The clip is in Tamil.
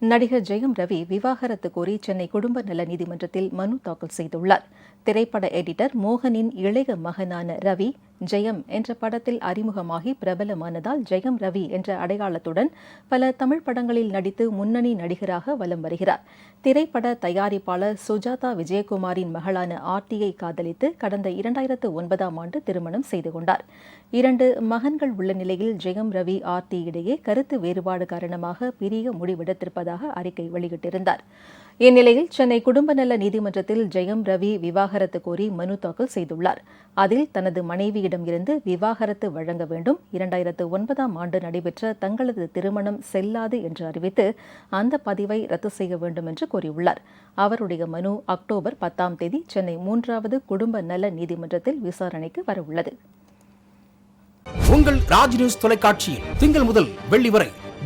நடிகர் ஜெயம் ரவி விவாகரத்து கோரி சென்னை குடும்ப நல நீதிமன்றத்தில் மனு தாக்கல் செய்துள்ளார். திரைப்பட எடிட்டர் மோகனின் இளைய மகனான ரவி ஜெயம் என்ற படத்தில் அறிமுகமாகி பிரபலமானதால் ஜெயம் ரவி என்ற அடையாளத்துடன் பல தமிழ் படங்களில் நடித்து முன்னணி நடிகராக வலம் வருகிறார். திரைப்பட தயாரிப்பாளர் சுஜாதா விஜயகுமாரின் மகளான ஆர்டியை காதலித்து கடந்த இரண்டாயிரத்து ஒன்பதாம் ஆண்டு திருமணம் செய்து கொண்டார். இரண்டு மகன்கள் உள்ள நிலையில் ஜெயம் ரவி ஆர்டி இடையே கருத்து வேறுபாடு காரணமாக பிரிய முடிவெடுத்திருப்பதாக அறிக்கை வெளியிட்டிருந்தார். இந்நிலையில் சென்னை குடும்ப நல நீதிமன்றத்தில் ஜெயம் ரவி விவாகரத்து கோரி மனு தாக்கல் செய்துள்ளார். அதில் தனது மனைவியிடம் இருந்து விவாகரத்து வழங்க வேண்டும். இரண்டாயிரத்து ஒன்பதாம் ஆண்டு நடைபெற்ற தங்களது திருமணம் செல்லாது என்று அறிவித்து அந்த பதிவை ரத்து செய்ய வேண்டும் என்று கூறியுள்ளார் அவருடைய மனு அக்டோபர் பத்தாம் தேதி சென்னை மூன்றாவது குடும்ப நல நீதிமன்றத்தில் விசாரணைக்கு வரவுள்ளது. உங்கள் ராஜ் நியூஸ் தொலைக்காட்சியில் திங்கள் முதல் வெள்ளி வரை